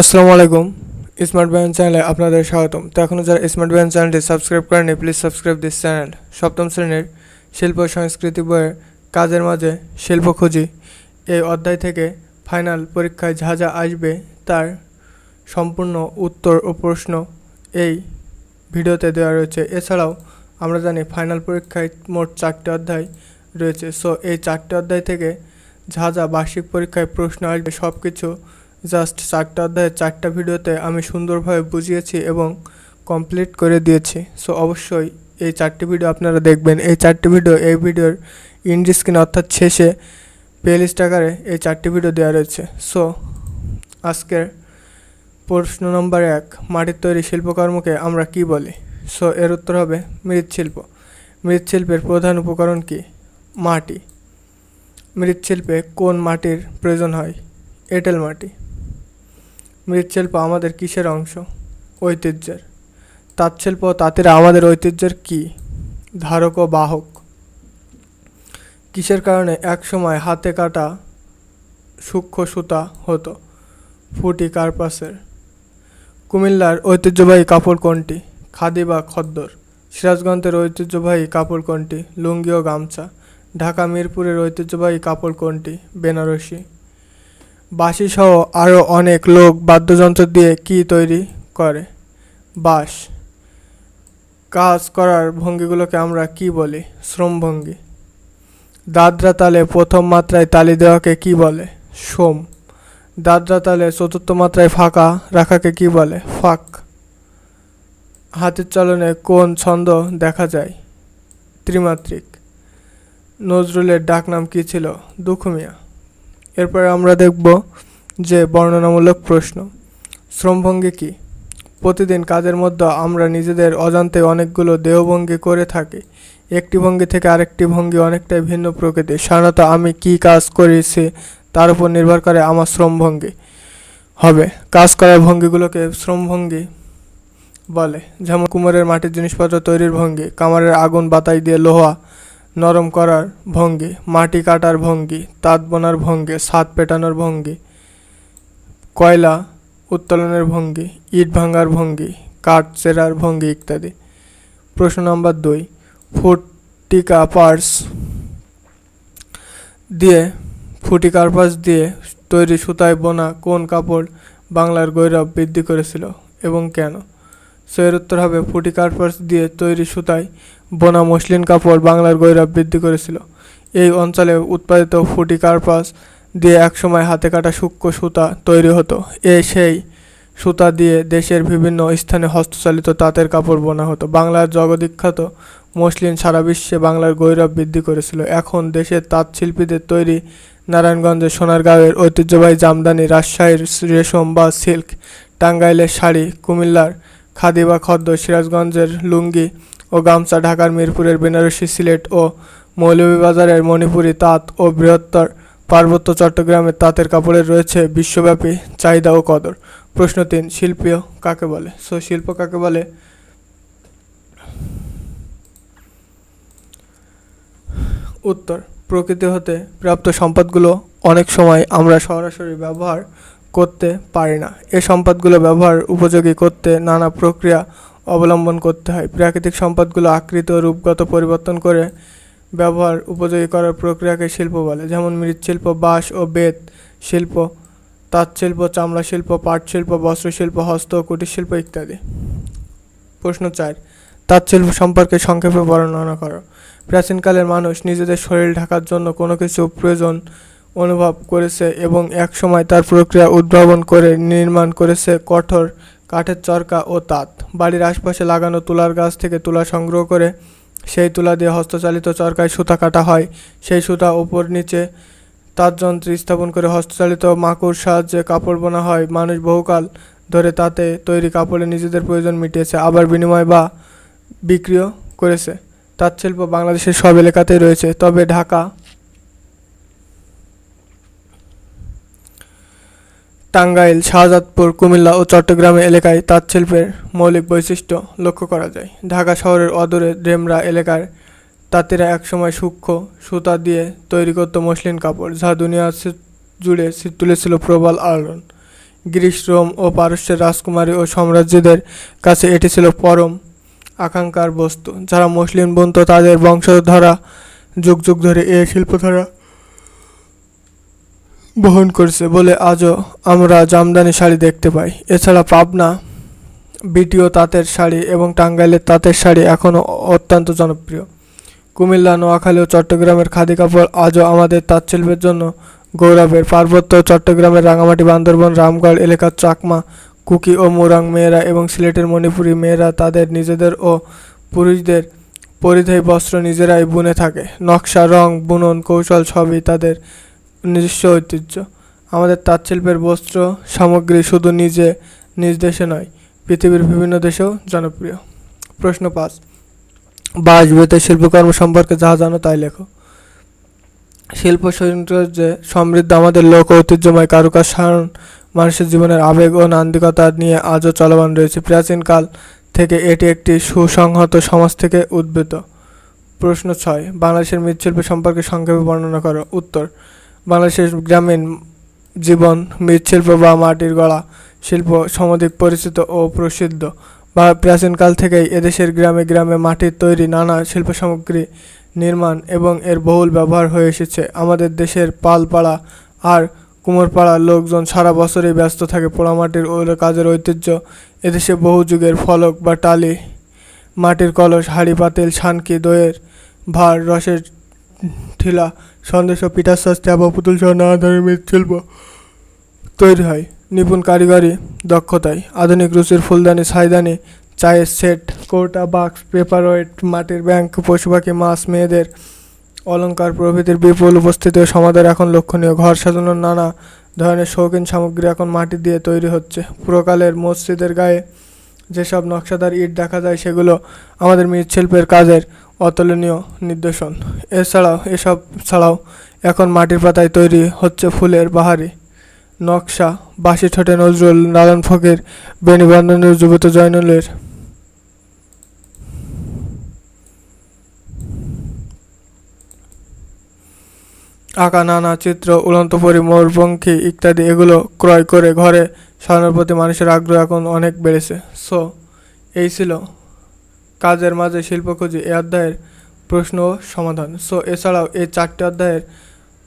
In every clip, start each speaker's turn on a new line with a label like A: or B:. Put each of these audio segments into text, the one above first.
A: আসসালামু আলাইকুম smart ban চ্যানেলে আপনাদের স্বাগতম। তো এখনও যারা স্মার্ট ব্যান চ্যানেলটি সাবস্ক্রাইব করেনি প্লিজ সাবস্ক্রাইব দিস চ্যানেল সপ্তম শ্রেণির শিল্প সংস্কৃতি বইয়ের কাজের মাঝে শিল্প খুঁজি। এই অধ্যায় থেকে ফাইনাল পরীক্ষায় যা যা আসবে তার সম্পূর্ণ উত্তর ও প্রশ্ন এই ভিডিওতে দেওয়া রয়েছে। এছাড়াও আমরা জানি ফাইনাল পরীক্ষায় মোট চারটি অধ্যায় রয়েছে। সো এই চারটি অধ্যায় থেকে যা যা বার্ষিক পরীক্ষায় প্রশ্ন আসবে সব কিছু জাস্ট চারটা অধ্যায়ের চারটা ভিডিওতে আমি সুন্দরভাবে বুঝিয়েছি এবং কমপ্লিট করে দিয়েছি। সো অবশ্যই এই চারটি ভিডিও আপনারা দেখবেন। এই চারটি ভিডিও এই ভিডিওর ইন্ড স্ক্রিন অর্থাৎ শেষে প্লেলিস্ট আকারে এই চারটি ভিডিও দেওয়া রয়েছে। সো আজকের প্রশ্ন নম্বর এক, মাটির তৈরি শিল্পকর্মকে আমরা কি বলি? সো এর উত্তর হবে মৃৎশিল্প। মৃৎশিল্পের প্রধান উপকরণ কি? মাটি। মৃৎশিল্পে কোন মাটির প্রয়োজন হয়? এঁটেল মাটি। মৃৎশিল্প আমাদের কিসের অংশ? ঐতিহ্যের। তাঁতশিল্প তাঁতিরা আমাদের ঐতিহ্যের কি? ধারক ও বাহক। কিসের কারণে এক সময় হাতে কাটা সূক্ষ্ম সুতা হতো? ফুটি কার্পাসের। কুমিল্লার ঐতিহ্যবাহী কাপড় কোনটি? খাদি বা খদ্দর। সিরাজগঞ্জের ঐতিহ্যবাহী কাপড় কোনটি? লুঙ্গি ও গামছা। ঢাকা মিরপুরের ঐতিহ্যবাহী কাপড় কোনটি? বেনারসি। বাঁশি সহ আরও অনেক লোক বাদ্যযন্ত্র দিয়ে কি তৈরি করে? বাঁশ। কাজ করার ভঙ্গিগুলোকে আমরা কি বলি? শ্রমভঙ্গি। দাদরা তালে প্রথম মাত্রায় তালি দেওয়াকে কি বলে? সোম। দাদরা তালে চতুর্থ মাত্রায় ফাঁকা রাখাকে কি বলে? ফাঁক। হাতের চলনে কোন ছন্দ দেখা যায়? ত্রিমাত্রিক। নজরুলের ডাকনাম কী ছিল? দুখুমিয়া। এরপরে আমরা দেখব যে বর্ণনামূলক প্রশ্ন। শ্রমভঙ্গি কি? প্রতিদিন কাজের মধ্যে আমরা নিজেদের অজান্তে অনেকগুলো দেহভঙ্গি করে থাকি। একটি ভঙ্গি থেকে আরেকটি ভঙ্গি অনেকটাই ভিন্ন প্রকৃতির। সাধারণত আমি কি কাজ করেছি তার উপর নির্ভর করে আমার শ্রমভঙ্গি হবে। কাজ করার ভঙ্গিগুলোকে শ্রমভঙ্গি বলে। যেমন কুমোরের মাটির জিনিসপত্র তৈরির ভঙ্গি, কামারের আগুন বাতাই দিয়ে লোহা নরম করার ভঙ্গি, মাটি কাটার ভঙ্গি, তাঁত বোনার ভঙ্গি, ছাদ পেটানোর ভঙ্গি, কয়লা উত্তোলনের ভঙ্গি, ইট ভাঙার ভঙ্গি, কাঠ চেরার ভঙ্গি ইত্যাদি। প্রশ্ন নম্বর দুই, ফুটিকা পার্স দিয়ে ফুটি কার্পাস দিয়ে তৈরি সুতায় বোনা কোন কাপড় বাংলার গৌরব বৃদ্ধি করেছিল এবং কেন? সো এর উত্তর হবে ফুটি কার্পাস দিয়ে তৈরি সুতায় বোনা মসলিন কাপড় বাংলার গৌরব বৃদ্ধি করেছিল। এই অঞ্চলে উৎপাদিত ফুটি কার্পাস দিয়ে একসময় হাতে কাটা সূক্ষ্ম সুতা তৈরি হতো। এ সেই সুতা দিয়ে দেশের বিভিন্ন স্থানে হস্তচালিত তাঁতের কাপড় বোনা হতো। বাংলার জগবিখ্যাত মসলিন সারা বিশ্বে বাংলার গৌরব বৃদ্ধি করেছিল। এখন দেশের তাঁত শিল্পীদের তৈরি নারায়ণগঞ্জের সোনারগাঁওয়ের ঐতিহ্যবাহী জামদানি, রাজশাহীর রেশম বা সিল্ক, টাঙ্গাইলের শাড়ি, কুমিল্লার খাদি বা খদ্দ, সিরাজগঞ্জের লুঙ্গি ও গামছা ঢাকার মিরপুরের বেনারসি সিলেট ও মৌলভীবাজারের মণিপুরি তাঁত ও বৃহত্তর পার্বত্য চট্টগ্রামের তাঁতের কাপড়ের রয়েছে বিশ্বব্যাপী চাহিদা ও কদর। প্রশ্ন তিন শিল্পীয় কাকে বলে? সো শিল্প কাকে বলে? উত্তর, প্রকৃতি হতে প্রাপ্ত সম্পদগুলো অনেক সময় আমরা সরাসরি ব্যবহার করতে পারি না। এ সম্পদগুলো ব্যবহার উপযোগী করতে নানা প্রক্রিয়া অবলম্বন করতে হয়। প্রাকৃতিক সম্পদগুলো আকৃতি রূপগত পরিবর্তন করে ব্যবহার উপযোগী করার প্রক্রিয়াকে শিল্প বলে। যেমন মৃৎশিল্প, বাঁশ ও বেত শিল্প তাঁত শিল্প চামড়া শিল্প পাট শিল্প বস্ত্রশিল্প, হস্ত ও কুটির শিল্প ইত্যাদি। প্রশ্ন চার তাঁত শিল্প সম্পর্কে সংক্ষেপে বর্ণনা করো। প্রাচীনকালের মানুষ নিজেদের শরীর ঢাকার জন্য কোনো কিছু প্রয়োজন অনুভব করেছে এবং এক সময় তার প্রক্রিয়া উদ্ভাবন করে নির্মাণ করেছে কঠোর কাঠের চরকা ও তাঁত। বাড়ির আশপাশে লাগানো তুলার গাছ থেকে তুলা সংগ্রহ করে সেই তুলা দিয়ে হস্তচালিত চরকায় সুতা কাটা হয়। সেই সুতা উপর নিচে তাঁত যন্ত্রে স্থাপন করে হস্তচালিত মাকুর সাহায্যে কাপড় বোনা হয়। মানুষ বহুকাল ধরে তাতে তৈরি কাপড়ে নিজেদের প্রয়োজন মিটিয়েছে, আবার বিনিময় বা বিক্রিও করেছে। তাঁত শিল্প বাংলাদেশের সব এলাকাতেই রয়েছে, তবে ঢাকা টাঙ্গাইল, শাহজাদপুর, কুমিল্লা ও চট্টগ্রাম এলাকায় তাঁত শিল্পের মৌলিক বৈশিষ্ট্য লক্ষ্য করা যায়। ঢাকা শহরের অদূরে ডেমরা এলাকার তাঁতিরা একসময় সূক্ষ্ম সুতা দিয়ে তৈরি করত মসলিন কাপড়, যা দুনিয়া জুড়ে তুলেছিল প্রবল আলোড়ন। গ্রিস রোম ও পারস্যের রাজকুমারী ও সাম্রাজ্যদের কাছে এটি ছিল পরম আকাঙ্ক্ষার বস্তু, যারা মুসলিম বুনত তাদের বংশধরা যুগ যুগ ধরে এ শিল্পধারা বহন করছে বলে আজও আমরা জামদানি শাড়ি দেখতে পাই। এছাড়া পাবনা বিটিও তাঁতের শাড়ি এবং টাঙ্গাইলের তাঁতের শাড়ি এখনও অত্যন্ত জনপ্রিয়। কুমিল্লা, নোয়াখালী ও চট্টগ্রামের খাদি কাপড় আজও আমাদের তাঁত শিল্পের জন্য গৌরবের পার্বত্য চট্টগ্রামের রাঙামাটি, বান্দরবন, রামগড় এলাকার চাকমা, কুকি ও মোরাং মেয়েরা এবং সিলেটের মণিপুরী মেয়েরা তাদের নিজেদের ও পুরুষদের পরিধেয় বস্ত্র নিজেরাই বুনে থাকে। নকশা, রং, বুনন, কৌশল সবই তাদের নিজস্ব ঐতিহ্য। আমাদের তাঁত শিল্পের বস্ত্র, সামগ্রী শুধু নিজে, নিজ দেশে নয়, পৃথিবীর বিভিন্ন দেশেও জনপ্রিয়। প্রশ্ন পাঁচ বাঁশ শিল্পকর্ম সম্পর্কে যা জানো তাই লেখো। শিল্প সৌন্দর্যে সমৃদ্ধ আমাদের লোক ঐতিহ্যময় কারুকাজ সারণ মানুষের জীবনের আবেগ ও নান্দিকতা নিয়ে আজও চলমান রয়েছে। প্রাচীনকাল থেকে এটি একটি সুসংহত সমাজ থেকে উদ্ভূত। প্রশ্ন ছয়, বাংলাদেশের মৃৎশিল্প সম্পর্কে সংক্ষেপে বর্ণনা করো। উত্তর বাংলাদেশের গ্রামীণ জীবন মৃৎশিল্প বা মাটির গড়া শিল্প সমধিক পরিচিত ও প্রসিদ্ধ। বা প্রাচীনকাল থেকেই এদেশের গ্রামে গ্রামে মাটির তৈরি নানা শিল্প সামগ্রী নির্মাণ এবং এর বহুল ব্যবহার হয়ে এসেছে। আমাদের দেশের পালপাড়া আর কুমোরপাড়ার লোকজন সারা বছরই ব্যস্ত থাকে পোড়ামাটির কাজের ঐতিহ্য। এদেশে বহু যুগের ফলক বা টালি, মাটির কলস, হাঁড়ি, পাতিল ছানকি দইয়ের ভার, রসের ঠিলা, সন্দেশ ও পিঠার সাজ চাপা পুতুল সহ নানা ধরনের মৃৎশিল্প তৈরি হয়। নিপুণ কারিগরি দক্ষতায়। আধুনিক রুচির ফুলদানি, ছাইদানি, চায়ের সেট, কৌটা, বাক্স পেপার ওয়েট মাটির ব্যাংক, পশু পাখি, মাছ, মেয়েদের অলংকার প্রভৃতির বিপুল উপস্থিতি ও সমাদের এখন লক্ষণীয়। ঘর সাজানোর নানা ধরনের শৌখিন সামগ্রী এখন মাটি দিয়ে তৈরি হচ্ছে। পুরকালের মসজিদের গায়ে যেসব নকশাদার ইট দেখা যায়, সেগুলো আমাদের মৃৎশিল্পের কাজের অতুলনীয় নিদর্শন। এছাড়াও এসব ছাড়াও এখন মাটির পাতায় তৈরি হচ্ছে ফুলের বাহারি। নকশা, বাঁশি ঠোঁটে নজরুল লালন ফকির, বেণীবন্ধনের যুবত জয়নুলের। আঁকা নানা চিত্র, উড়ন্ত পরি মোরপঙ্খী ইত্যাদি, এগুলো ক্রয় করে ঘরে সাজানোর প্রতি মানুষের আগ্রহ এখন অনেক বেড়েছে। সো, এই ছিল কাজের মাঝে শিল্প খুঁজি এই অধ্যায়ের প্রশ্ন সমাধান। সো, এছাড়াও এই চারটি অধ্যায়ের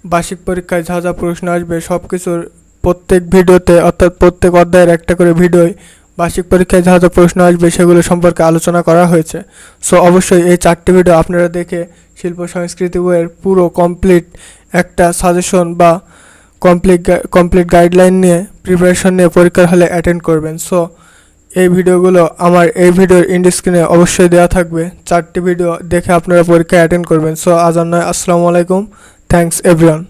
A: বার্ষিক পরীক্ষায় যা যা প্রশ্ন আসবে সব কিছুর প্রত্যেক ভিডিওতে, অর্থাৎ প্রত্যেক অধ্যায়ের একটা করে ভিডিওয় বার্ষিক পরীক্ষায় যা যা প্রশ্ন আসবে সেগুলো সম্পর্কে আলোচনা করা হয়েছে। সো, অবশ্যই এই চারটি ভিডিও আপনারা দেখে শিল্প সংস্কৃতি বইয়ের পুরো কমপ্লিট একটা সাজেশন বা কমপ্লিট কমপ্লিট গাইডলাইন নিয়ে প্রিপারেশন নিয়ে পরীক্ষার হলে অ্যাটেন্ড করবেন। সো এই ভিডিওগুলো আমার এই ভিডিওর ইন্ডিস্ক্রিনে অবশ্যই দেওয়া থাকবে। চারটি ভিডিও দেখে আপনারা পরীক্ষা অ্যাটেন্ড করবেন। সো আজ আর নয়। আসসালামু আলাইকুম। Thanks everyone